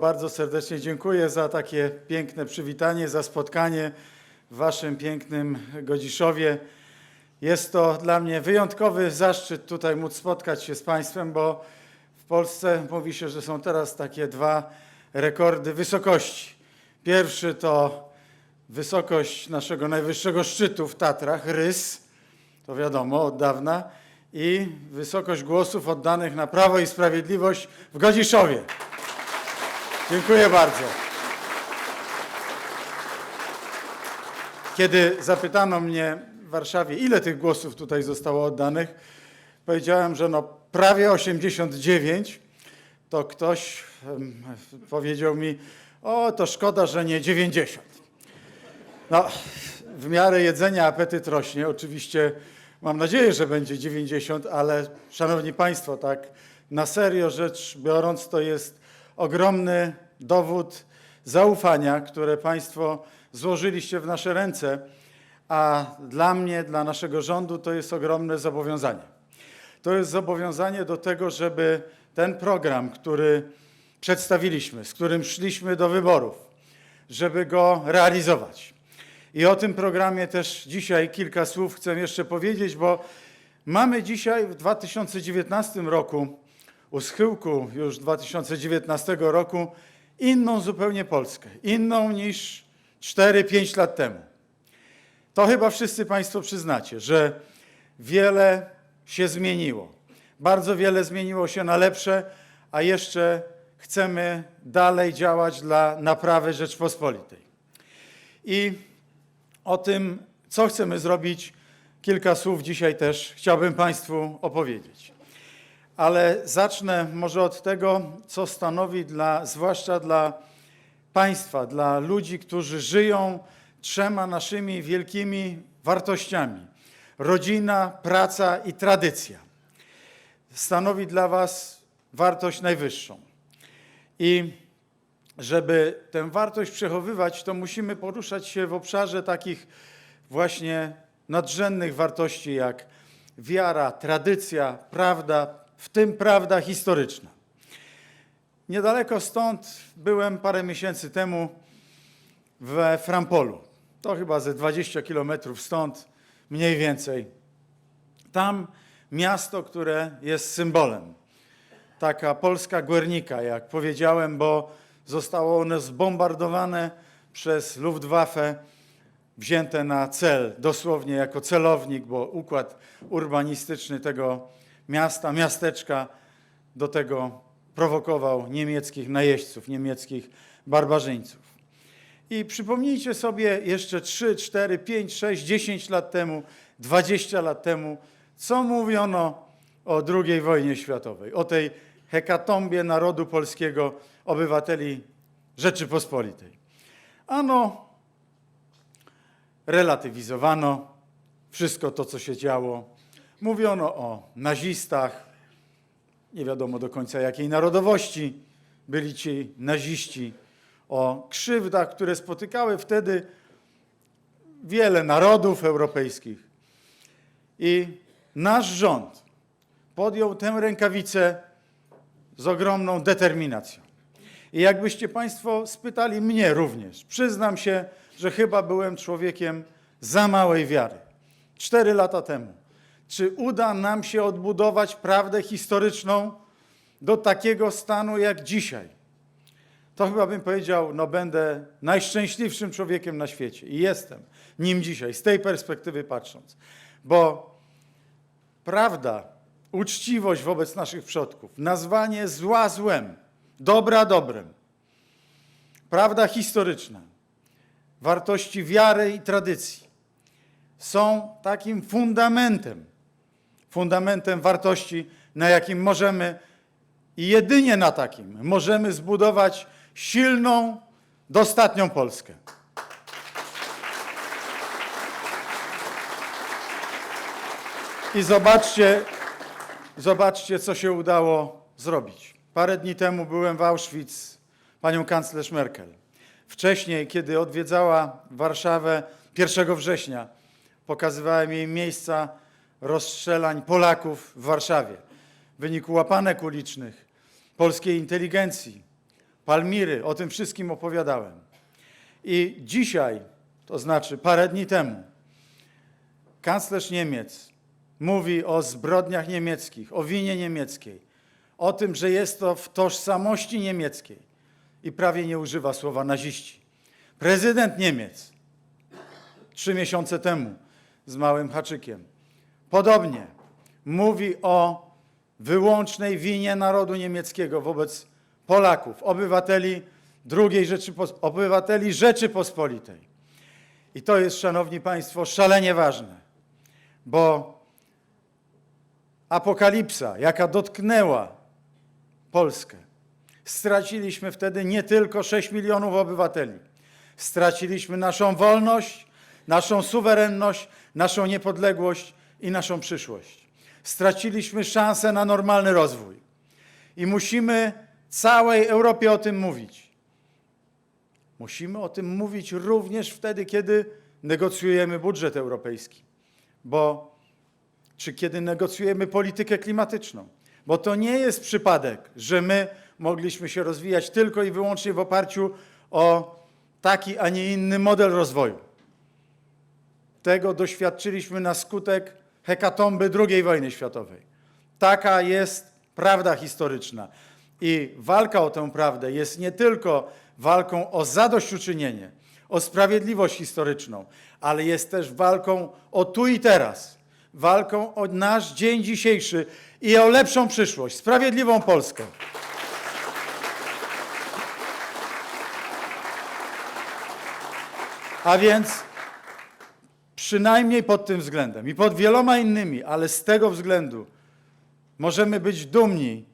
Bardzo serdecznie dziękuję za takie piękne przywitanie, za spotkanie w Waszym pięknym Godziszowie. Jest to dla mnie wyjątkowy zaszczyt tutaj móc spotkać się z Państwem, bo w Polsce mówi się, że są teraz takie dwa rekordy wysokości. Pierwszy to wysokość naszego najwyższego szczytu w Tatrach, Rys, to wiadomo od dawna, i wysokość głosów oddanych na Prawo i Sprawiedliwość w Godziszowie. Dziękuję bardzo. Kiedy zapytano mnie w Warszawie, ile tych głosów tutaj zostało oddanych, powiedziałem, że no prawie 89, to ktoś powiedział mi, o to szkoda, że nie 90. No, w miarę jedzenia apetyt rośnie. Oczywiście mam nadzieję, że będzie 90, ale szanowni państwo, tak na serio rzecz biorąc, to jest ogromny dowód zaufania, które państwo złożyliście w nasze ręce, a dla mnie, dla naszego rządu to jest ogromne zobowiązanie. To jest zobowiązanie do tego, żeby ten program, który przedstawiliśmy, z którym szliśmy do wyborów, żeby go realizować. I o tym programie też dzisiaj kilka słów chcę jeszcze powiedzieć, bo mamy dzisiaj w 2019 roku, u schyłku już 2019 roku, inną zupełnie Polskę, inną niż 4-5 lat temu. To chyba wszyscy Państwo przyznacie, że wiele się zmieniło. Bardzo wiele zmieniło się na lepsze, a jeszcze chcemy dalej działać dla naprawy Rzeczpospolitej. I o tym, co chcemy zrobić, kilka słów dzisiaj też chciałbym Państwu opowiedzieć. Ale zacznę może od tego, co stanowi dla, zwłaszcza dla państwa, dla ludzi, którzy żyją trzema naszymi wielkimi wartościami: rodzina, praca i tradycja. Stanowi dla Was wartość najwyższą. I żeby tę wartość przechowywać, to musimy poruszać się w obszarze takich właśnie nadrzędnych wartości jak wiara, tradycja, prawda, w tym prawda historyczna. Niedaleko stąd byłem parę miesięcy temu we Frampolu. To chyba ze 20 kilometrów stąd, mniej więcej. Tam miasto, które jest symbolem. Taka polska Guernica, jak powiedziałem, bo zostało ono zbombardowane przez Luftwaffe, wzięte na cel, dosłownie jako celownik, bo układ urbanistyczny tego miasta, miasteczka do tego prowokował niemieckich najeźdźców, niemieckich barbarzyńców. I przypomnijcie sobie jeszcze 3, 4, 5, 6, 10 lat temu, 20 lat temu, co mówiono o II wojnie światowej, o tej hekatombie narodu polskiego, obywateli Rzeczypospolitej. Ano, relatywizowano wszystko to, co się działo. Mówiono o nazistach, nie wiadomo do końca jakiej narodowości byli ci naziści, o krzywdach, które spotykały wtedy wiele narodów europejskich. I nasz rząd podjął tę rękawicę z ogromną determinacją. I jakbyście Państwo spytali mnie również, przyznam się, że chyba byłem człowiekiem za małej wiary. Cztery lata temu. Czy uda nam się odbudować prawdę historyczną do takiego stanu jak dzisiaj? To chyba bym powiedział, no będę najszczęśliwszym człowiekiem na świecie i jestem nim dzisiaj, z tej perspektywy patrząc. Bo prawda, uczciwość wobec naszych przodków, nazwanie zła złem, dobra dobrem, prawda historyczna, wartości wiary i tradycji są takim fundamentem, fundamentem wartości, na jakim możemy i jedynie na takim możemy zbudować silną, dostatnią Polskę. I zobaczcie, zobaczcie, co się udało zrobić. Parę dni temu byłem w Auschwitz panią kanclerz Merkel. Wcześniej, kiedy odwiedzała Warszawę 1 września, pokazywałem jej miejsca rozstrzelań Polaków w Warszawie w wyniku łapanek ulicznych, polskiej inteligencji, Palmiry, o tym wszystkim opowiadałem. I dzisiaj, to znaczy parę dni temu, kanclerz Niemiec mówi o zbrodniach niemieckich, o winie niemieckiej, o tym, że jest to w tożsamości niemieckiej i prawie nie używa słowa naziści. Prezydent Niemiec trzy miesiące temu z małym haczykiem podobnie mówi o wyłącznej winie narodu niemieckiego wobec Polaków, obywateli II Rzeczypos- obywateli Rzeczypospolitej. I to jest, szanowni państwo, szalenie ważne, bo apokalipsa, jaka dotknęła Polskę, straciliśmy wtedy nie tylko 6 milionów obywateli. Straciliśmy naszą wolność, naszą suwerenność, naszą niepodległość i naszą przyszłość. Straciliśmy szansę na normalny rozwój. I musimy całej Europie o tym mówić. Musimy o tym mówić również wtedy, kiedy negocjujemy budżet europejski, bo czy kiedy negocjujemy politykę klimatyczną, bo to nie jest przypadek, że my mogliśmy się rozwijać tylko i wyłącznie w oparciu o taki, a nie inny model rozwoju. Tego doświadczyliśmy na skutek hekatomby II wojny światowej. Taka jest prawda historyczna. I walka o tę prawdę jest nie tylko walką o zadośćuczynienie, o sprawiedliwość historyczną, ale jest też walką o tu i teraz, walką o nasz dzień dzisiejszy i o lepszą przyszłość, sprawiedliwą Polskę. A więc przynajmniej pod tym względem i pod wieloma innymi, ale z tego względu możemy być dumni,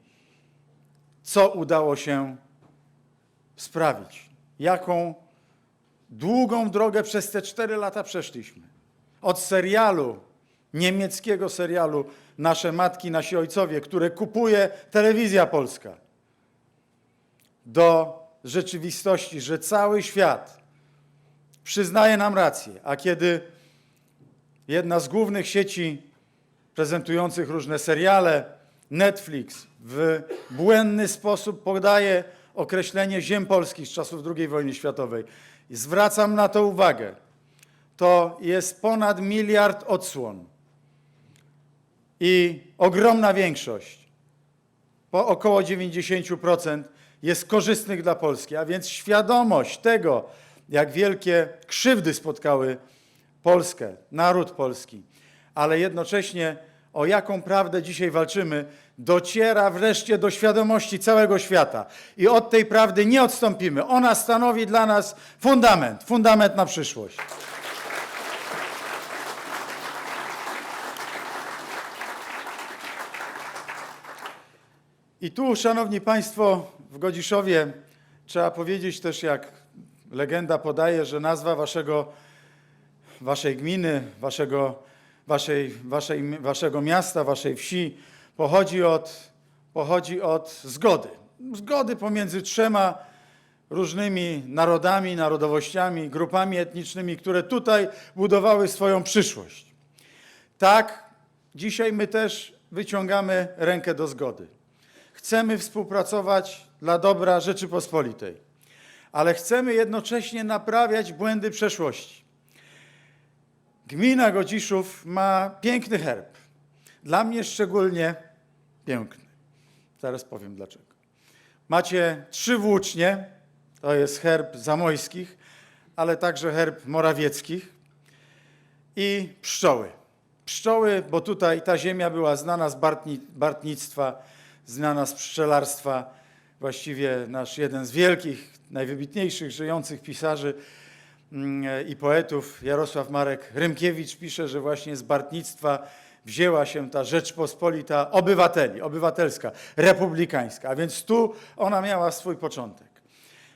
co udało się sprawić. Jaką długą drogę przez te cztery lata przeszliśmy. Od serialu, niemieckiego serialu Nasze Matki, Nasi Ojcowie, które kupuje telewizja polska, do rzeczywistości, że cały świat przyznaje nam rację, a kiedy jedna z głównych sieci prezentujących różne seriale, Netflix, w błędny sposób podaje określenie ziem polskich z czasów II wojny światowej. I zwracam na to uwagę. To jest ponad miliard odsłon i ogromna większość, po około 90% jest korzystnych dla Polski, a więc świadomość tego, jak wielkie krzywdy spotkały Polskę, naród polski, ale jednocześnie o jaką prawdę dzisiaj walczymy, dociera wreszcie do świadomości całego świata. I od tej prawdy nie odstąpimy. Ona stanowi dla nas fundament, fundament na przyszłość. I tu, szanowni państwo, w Godziszowie trzeba powiedzieć też, jak legenda podaje, że nazwa waszego, waszej gminy, waszego, waszej, waszej, waszego miasta, waszej wsi pochodzi od, pochodzi od zgody. Zgody pomiędzy trzema różnymi narodami, narodowościami, grupami etnicznymi, które tutaj budowały swoją przyszłość. Tak, dzisiaj my też wyciągamy rękę do zgody. Chcemy współpracować dla dobra Rzeczypospolitej, ale chcemy jednocześnie naprawiać błędy przeszłości. Gmina Godziszów ma piękny herb. Dla mnie szczególnie piękny. Zaraz powiem dlaczego. Macie trzy włócznie, to jest herb zamojskich, ale także herb morawieckich i pszczoły. Pszczoły, bo tutaj ta ziemia była znana z bartni, bartnictwa, znana z pszczelarstwa. Właściwie nasz jeden z wielkich, najwybitniejszych żyjących pisarzy i poetów, Jarosław Marek Rymkiewicz, pisze, że właśnie z bartnictwa wzięła się ta Rzeczpospolita obywateli, obywatelska, republikańska. A więc tu ona miała swój początek.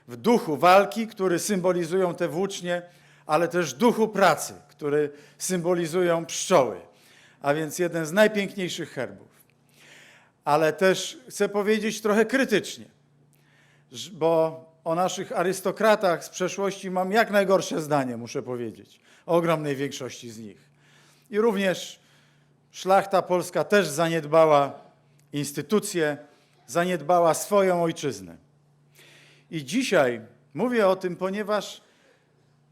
W duchu walki, który symbolizują te włócznie, ale też duchu pracy, który symbolizują pszczoły. A więc jeden z najpiękniejszych herbów ale też chcę powiedzieć trochę krytycznie, bo o naszych arystokratach z przeszłości mam jak najgorsze zdanie, muszę powiedzieć, o ogromnej większości z nich. I również szlachta polska też zaniedbała instytucje, zaniedbała swoją ojczyznę. I dzisiaj mówię o tym, ponieważ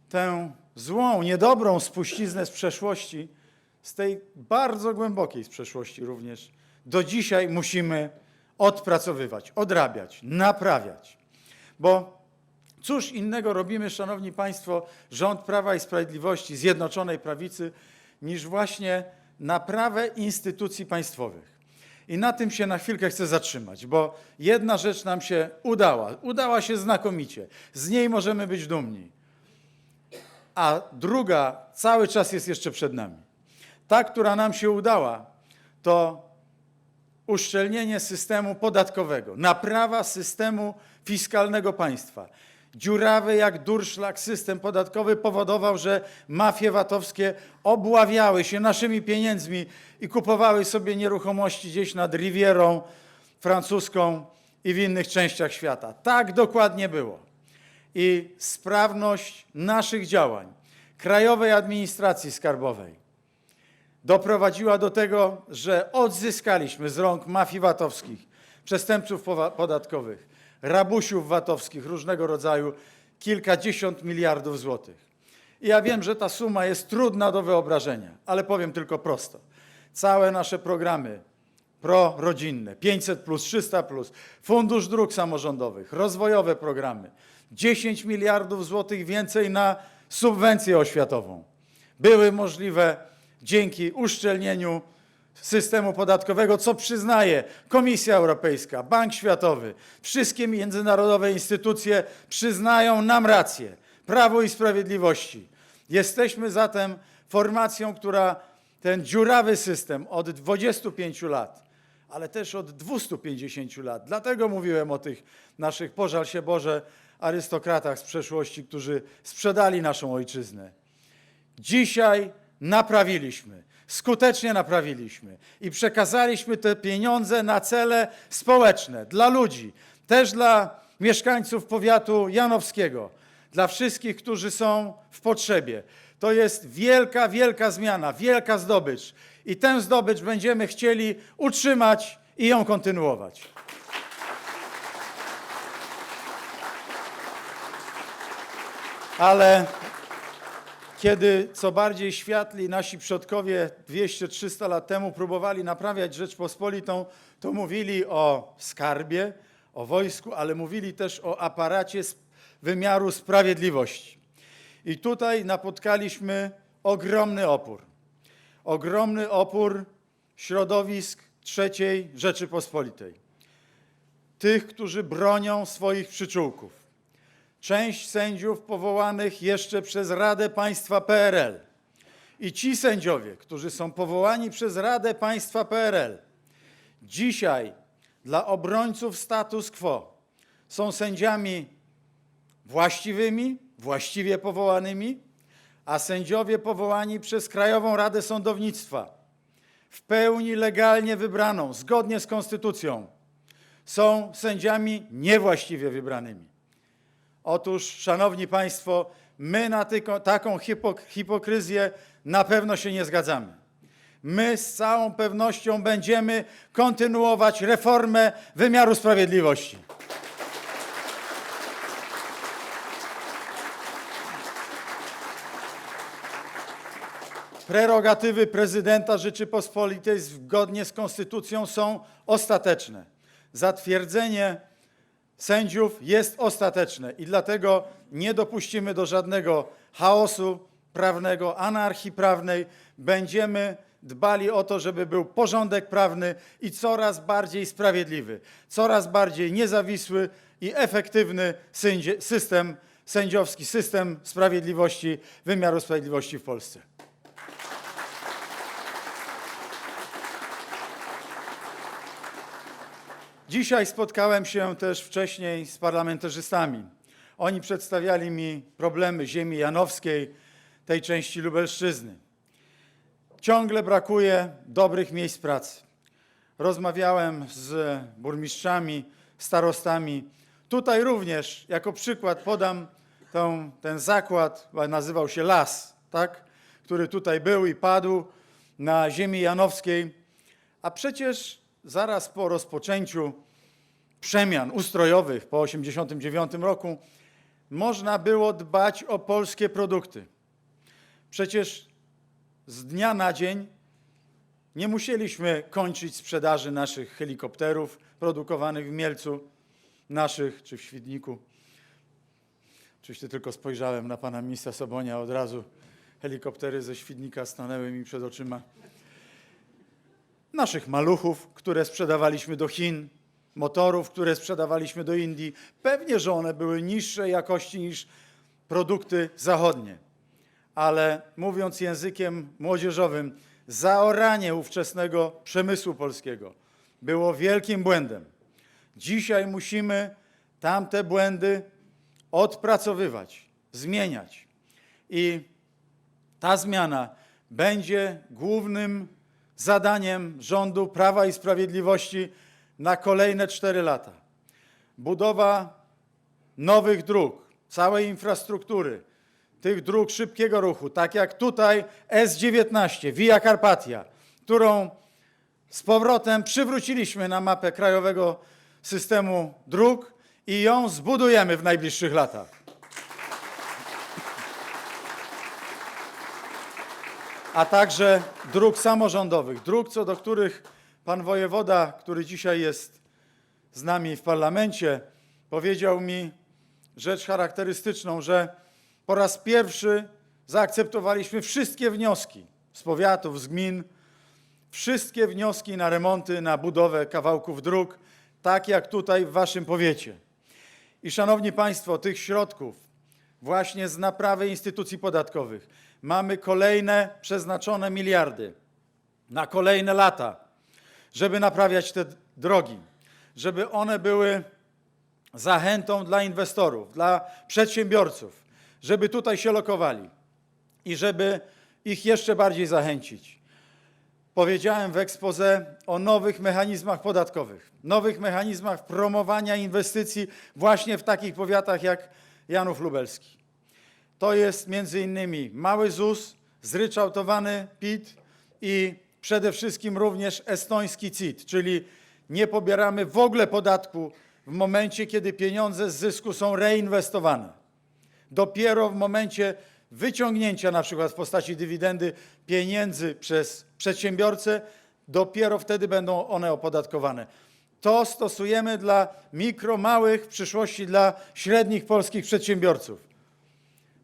tę złą, niedobrą spuściznę z przeszłości, z tej bardzo głębokiej z przeszłości również, do dzisiaj musimy odpracowywać, odrabiać, naprawiać. Bo cóż innego robimy, Szanowni Państwo, rząd Prawa i Sprawiedliwości, Zjednoczonej Prawicy, niż właśnie naprawę instytucji państwowych. I na tym się na chwilkę chcę zatrzymać, bo jedna rzecz nam się udała. Udała się znakomicie. Z niej możemy być dumni. A druga cały czas jest jeszcze przed nami. Ta, która nam się udała, to uszczelnienie systemu podatkowego, naprawa systemu fiskalnego państwa. Dziurawy jak durszlak system podatkowy powodował, że mafie VAT-owskie obławiały się naszymi pieniędzmi i kupowały sobie nieruchomości gdzieś nad Rivierą francuską i w innych częściach świata. Tak dokładnie było. I sprawność naszych działań, Krajowej Administracji Skarbowej, doprowadziła do tego, że odzyskaliśmy z rąk mafii VAT-owskich, przestępców podatkowych, rabusiów VAT-owskich różnego rodzaju kilkadziesiąt miliardów złotych. I ja wiem, że ta suma jest trudna do wyobrażenia, ale powiem tylko prosto. Całe nasze programy prorodzinne, 500 plus, 300 plus, Fundusz Dróg Samorządowych, rozwojowe programy, 10 miliardów złotych więcej na subwencję oświatową były możliwe dzięki uszczelnieniu systemu podatkowego, co przyznaje Komisja Europejska, Bank Światowy, wszystkie międzynarodowe instytucje przyznają nam rację. Prawo i Sprawiedliwości. Jesteśmy zatem formacją, która ten dziurawy system od 25 lat, ale też od 250 lat, dlatego mówiłem o tych naszych, pożal się Boże, arystokratach z przeszłości, którzy sprzedali naszą ojczyznę. Dzisiaj naprawiliśmy, skutecznie naprawiliśmy i przekazaliśmy te pieniądze na cele społeczne, dla ludzi, też dla mieszkańców powiatu janowskiego, dla wszystkich, którzy są w potrzebie. To jest wielka, wielka zmiana, wielka zdobycz i tę zdobycz będziemy chcieli utrzymać i ją kontynuować. Ale kiedy co bardziej światli nasi przodkowie 200-300 lat temu próbowali naprawiać Rzeczpospolitą, to mówili o skarbie, o wojsku, ale mówili też o aparacie wymiaru sprawiedliwości. I tutaj napotkaliśmy ogromny opór. Ogromny opór środowisk III Rzeczypospolitej. Tych, którzy bronią swoich przyczółków część sędziów powołanych jeszcze przez Radę Państwa PRL i ci sędziowie, którzy są powołani przez Radę Państwa PRL, dzisiaj dla obrońców status quo są sędziami właściwymi, właściwie powołanymi, a sędziowie powołani przez Krajową Radę Sądownictwa w pełni legalnie wybraną, zgodnie z konstytucją, są sędziami niewłaściwie wybranymi. Otóż, Szanowni Państwo, my na tyko, taką hipok hipokryzję na pewno się nie zgadzamy. My z całą pewnością będziemy kontynuować reformę wymiaru sprawiedliwości. Prerogatywy prezydenta Rzeczypospolitej zgodnie z konstytucją są ostateczne. Zatwierdzenie sędziów jest ostateczne i dlatego nie dopuścimy do żadnego chaosu prawnego, anarchii prawnej. Będziemy dbali o to, żeby był porządek prawny i coraz bardziej sprawiedliwy, coraz bardziej niezawisły i efektywny system sędziowski, system sprawiedliwości, wymiaru sprawiedliwości w Polsce. Dzisiaj spotkałem się też wcześniej z parlamentarzystami. Oni przedstawiali mi problemy ziemi janowskiej, tej części Lubelszczyzny. Ciągle brakuje dobrych miejsc pracy. Rozmawiałem z burmistrzami, starostami. Tutaj również, jako przykład podam tą, ten zakład, nazywał się Las, tak? który tutaj był i padł na ziemi janowskiej. A przecież zaraz po rozpoczęciu przemian ustrojowych po 1989 roku można było dbać o polskie produkty. Przecież z dnia na dzień nie musieliśmy kończyć sprzedaży naszych helikopterów produkowanych w Mielcu, naszych czy w Świdniku. Oczywiście tylko spojrzałem na pana ministra Sobonia, od razu helikoptery ze Świdnika stanęły mi przed oczyma. Naszych maluchów, które sprzedawaliśmy do Chin, motorów, które sprzedawaliśmy do Indii. Pewnie, że one były niższej jakości niż produkty zachodnie. Ale mówiąc językiem młodzieżowym, zaoranie ówczesnego przemysłu polskiego było wielkim błędem. Dzisiaj musimy tamte błędy odpracowywać, zmieniać. I ta zmiana będzie głównym zadaniem rządu Prawa i Sprawiedliwości na kolejne cztery lata. Budowa nowych dróg, całej infrastruktury, tych dróg szybkiego ruchu, tak jak tutaj S19, Via Carpatia, którą z powrotem przywróciliśmy na mapę krajowego systemu dróg i ją zbudujemy w najbliższych latach. A także dróg samorządowych, dróg, co do których pan wojewoda, który dzisiaj jest z nami w parlamencie, powiedział mi rzecz charakterystyczną, że po raz pierwszy zaakceptowaliśmy wszystkie wnioski z powiatów, z gmin, wszystkie wnioski na remonty, na budowę kawałków dróg, tak jak tutaj w waszym powiecie. I szanowni państwo, tych środków właśnie z naprawy instytucji podatkowych mamy kolejne przeznaczone miliardy na kolejne lata, żeby naprawiać te drogi, żeby one były zachętą dla inwestorów, dla przedsiębiorców, żeby tutaj się lokowali i żeby ich jeszcze bardziej zachęcić. Powiedziałem w ekspoze o nowych mechanizmach podatkowych, nowych mechanizmach promowania inwestycji właśnie w takich powiatach jak Janów Lubelski. To jest między innymi mały ZUS, zryczałtowany PIT i przede wszystkim również estoński CIT, czyli nie pobieramy w ogóle podatku w momencie, kiedy pieniądze z zysku są reinwestowane. Dopiero w momencie wyciągnięcia na przykład w postaci dywidendy pieniędzy przez przedsiębiorcę, dopiero wtedy będą one opodatkowane. To stosujemy dla mikro, małych, w przyszłości dla średnich polskich przedsiębiorców.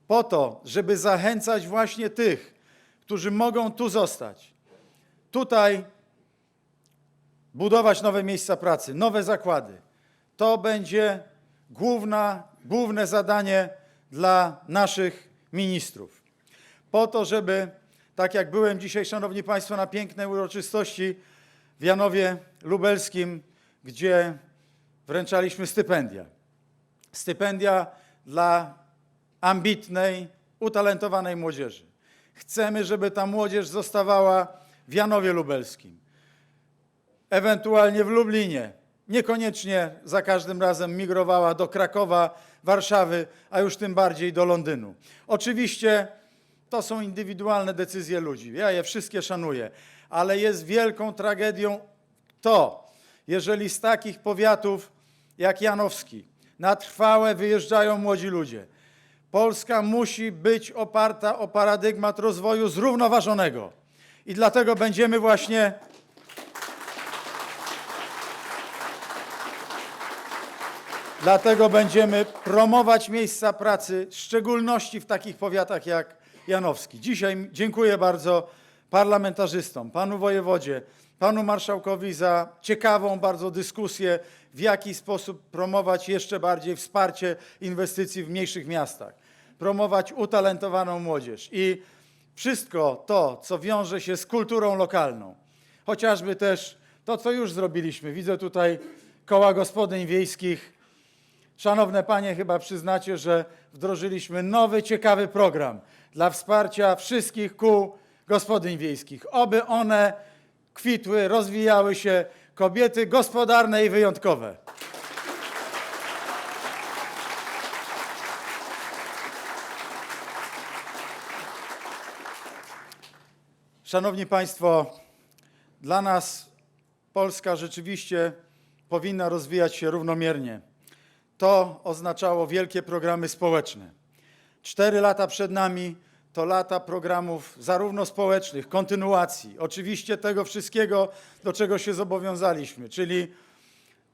Po to, żeby zachęcać właśnie tych, którzy mogą tu zostać. Tutaj budować nowe miejsca pracy, nowe zakłady. To będzie główna, główne zadanie dla naszych ministrów. Po to, żeby, tak jak byłem dzisiaj, Szanowni Państwo, na pięknej uroczystości w Janowie Lubelskim, gdzie wręczaliśmy stypendia. Stypendia dla ambitnej, utalentowanej młodzieży. Chcemy, żeby ta młodzież zostawała w Janowie Lubelskim, ewentualnie w Lublinie. Niekoniecznie za każdym razem migrowała do Krakowa, Warszawy, a już tym bardziej do Londynu. Oczywiście to są indywidualne decyzje ludzi. Ja je wszystkie szanuję, ale jest wielką tragedią to, jeżeli z takich powiatów jak Janowski na trwałe wyjeżdżają młodzi ludzie. Polska musi być oparta o paradygmat rozwoju zrównoważonego. I dlatego będziemy właśnie Dlatego będziemy promować miejsca pracy, w szczególności w takich powiatach jak Janowski. Dzisiaj dziękuję bardzo parlamentarzystom, panu wojewodzie, panu marszałkowi za ciekawą bardzo dyskusję, w jaki sposób promować jeszcze bardziej wsparcie inwestycji w mniejszych miastach, promować utalentowaną młodzież i wszystko to, co wiąże się z kulturą lokalną. Chociażby też to, co już zrobiliśmy. Widzę tutaj koła gospodyń wiejskich. Szanowne panie, chyba przyznacie, że wdrożyliśmy nowy, ciekawy program dla wsparcia wszystkich kół gospodyń wiejskich. Oby one kwitły, rozwijały się, kobiety gospodarne i wyjątkowe. Szanowni Państwo, dla nas Polska rzeczywiście powinna rozwijać się równomiernie. To oznaczało wielkie programy społeczne. Cztery lata przed nami to lata programów zarówno społecznych, kontynuacji, oczywiście tego wszystkiego, do czego się zobowiązaliśmy, czyli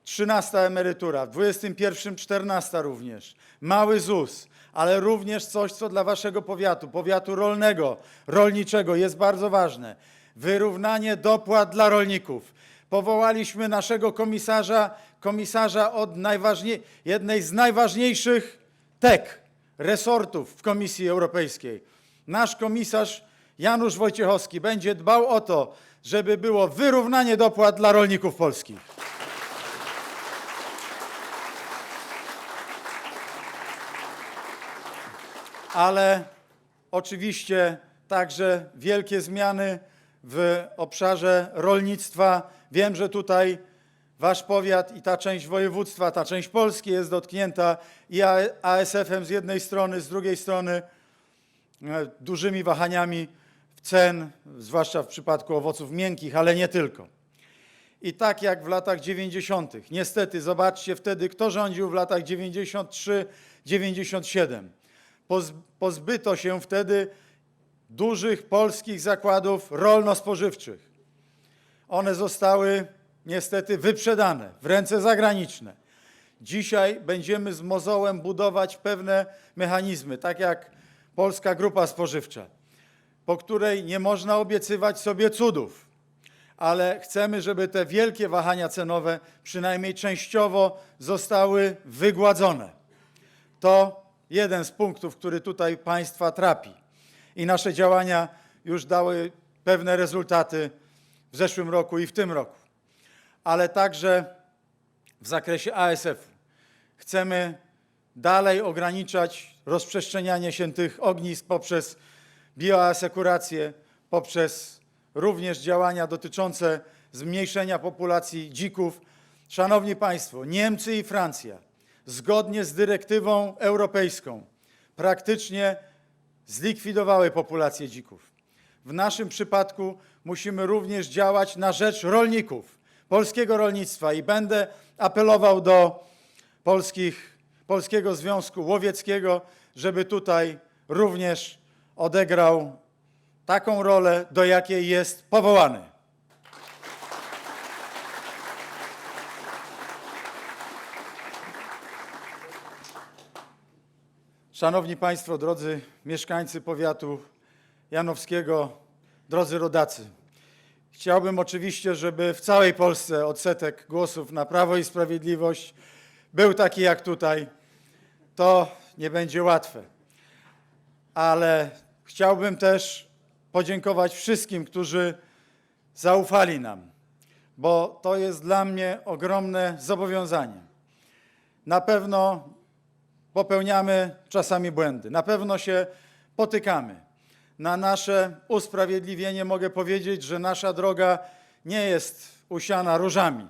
13 emerytura, w 21 14 również, mały ZUS, ale również coś, co dla waszego powiatu, powiatu rolnego, rolniczego jest bardzo ważne. Wyrównanie dopłat dla rolników. Powołaliśmy naszego komisarza, komisarza od jednej z najważniejszych TEK, resortów w Komisji Europejskiej. Nasz komisarz Janusz Wojciechowski będzie dbał o to, żeby było wyrównanie dopłat dla rolników polskich. ale oczywiście także wielkie zmiany w obszarze rolnictwa. Wiem, że tutaj wasz powiat i ta część województwa, ta część Polski jest dotknięta i ASF-em z jednej strony, z drugiej strony dużymi wahaniami cen, zwłaszcza w przypadku owoców miękkich, ale nie tylko. I tak jak w latach 90., niestety, zobaczcie wtedy, kto rządził w latach 93-97. Poz- Pozbyto się wtedy dużych polskich zakładów rolno-spożywczych. One zostały niestety wyprzedane w ręce zagraniczne. Dzisiaj będziemy z mozołem budować pewne mechanizmy, tak jak Polska Grupa Spożywcza, po której nie można obiecywać sobie cudów, ale chcemy, żeby te wielkie wahania cenowe przynajmniej częściowo zostały wygładzone. To jeden z punktów, który tutaj Państwa trapi. I nasze działania już dały pewne rezultaty w zeszłym roku i w tym roku. Ale także w zakresie ASF-u chcemy dalej ograniczać rozprzestrzenianie się tych ognisk poprzez bioasekurację, poprzez również działania dotyczące zmniejszenia populacji dzików. Szanowni Państwo, Niemcy i Francja zgodnie z dyrektywą europejską praktycznie zlikwidowały populację dzików. W naszym przypadku musimy również działać na rzecz rolników, polskiego rolnictwa i będę apelował do polskich, Polskiego Związku Łowieckiego, żeby tutaj również odegrał taką rolę, do jakiej jest powołany. Szanowni Państwo, drodzy mieszkańcy powiatu janowskiego, drodzy rodacy, chciałbym oczywiście, żeby w całej Polsce odsetek głosów na Prawo i Sprawiedliwość był taki jak tutaj. To nie będzie łatwe, ale chciałbym też podziękować wszystkim, którzy zaufali nam, bo to jest dla mnie ogromne zobowiązanie. Na pewno popełniamy czasami błędy, na pewno się potykamy. Na nasze usprawiedliwienie mogę powiedzieć, że nasza droga nie jest usiana różami.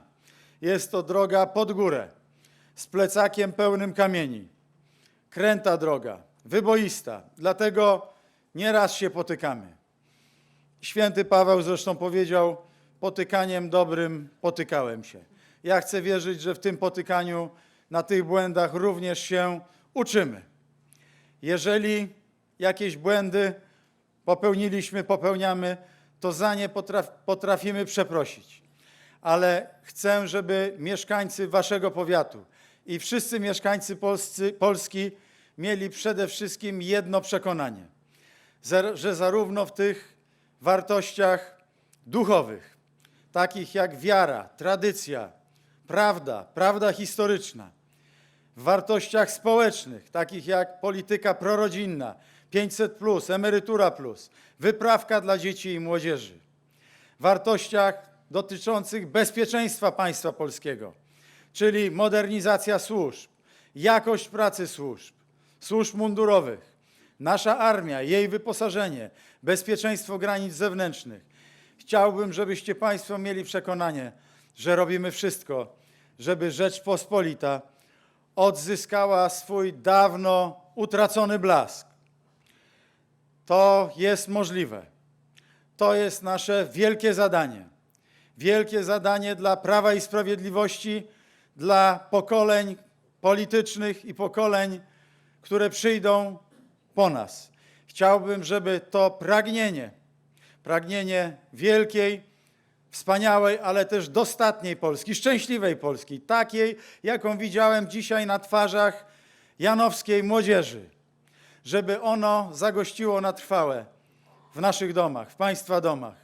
Jest to droga pod górę, z plecakiem pełnym kamieni. Kręta droga, wyboista, dlatego nieraz się potykamy. Święty Paweł zresztą powiedział: Potykaniem dobrym potykałem się. Ja chcę wierzyć, że w tym potykaniu, na tych błędach również się uczymy. Jeżeli jakieś błędy popełniliśmy, popełniamy, to za nie potraf, potrafimy przeprosić. Ale chcę, żeby mieszkańcy waszego powiatu i wszyscy mieszkańcy Polscy, Polski mieli przede wszystkim jedno przekonanie, że zarówno w tych wartościach duchowych, takich jak wiara, tradycja, prawda, prawda historyczna, w wartościach społecznych, takich jak polityka prorodzinna, 500, emerytura, plus, wyprawka dla dzieci i młodzieży, wartościach dotyczących bezpieczeństwa państwa polskiego, czyli modernizacja służb, jakość pracy służb, służb mundurowych, nasza armia, jej wyposażenie, bezpieczeństwo granic zewnętrznych. Chciałbym, żebyście Państwo mieli przekonanie, że robimy wszystko, żeby Rzeczpospolita odzyskała swój dawno utracony blask. To jest możliwe. To jest nasze wielkie zadanie. Wielkie zadanie dla Prawa i Sprawiedliwości, dla pokoleń politycznych i pokoleń, które przyjdą po nas. Chciałbym, żeby to pragnienie, pragnienie wielkiej, wspaniałej, ale też dostatniej Polski, szczęśliwej Polski, takiej, jaką widziałem dzisiaj na twarzach janowskiej młodzieży, żeby ono zagościło na trwałe w naszych domach, w Państwa domach.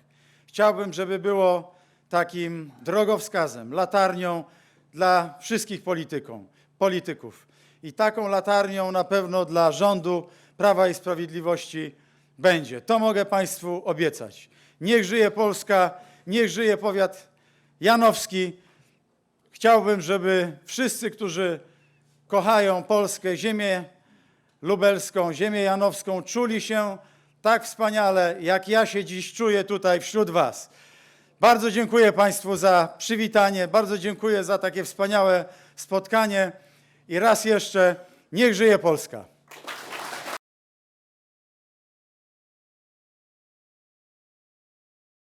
Chciałbym, żeby było takim drogowskazem, latarnią dla wszystkich polityków. I taką latarnią na pewno dla rządu Prawa i Sprawiedliwości będzie. To mogę Państwu obiecać. Niech żyje Polska, niech żyje powiat janowski. Chciałbym, żeby wszyscy, którzy kochają Polskę, ziemię lubelską, ziemię janowską, czuli się tak wspaniale, jak ja się dziś czuję tutaj wśród Was. Bardzo dziękuję Państwu za przywitanie, bardzo dziękuję za takie wspaniałe spotkanie i raz jeszcze niech żyje Polska.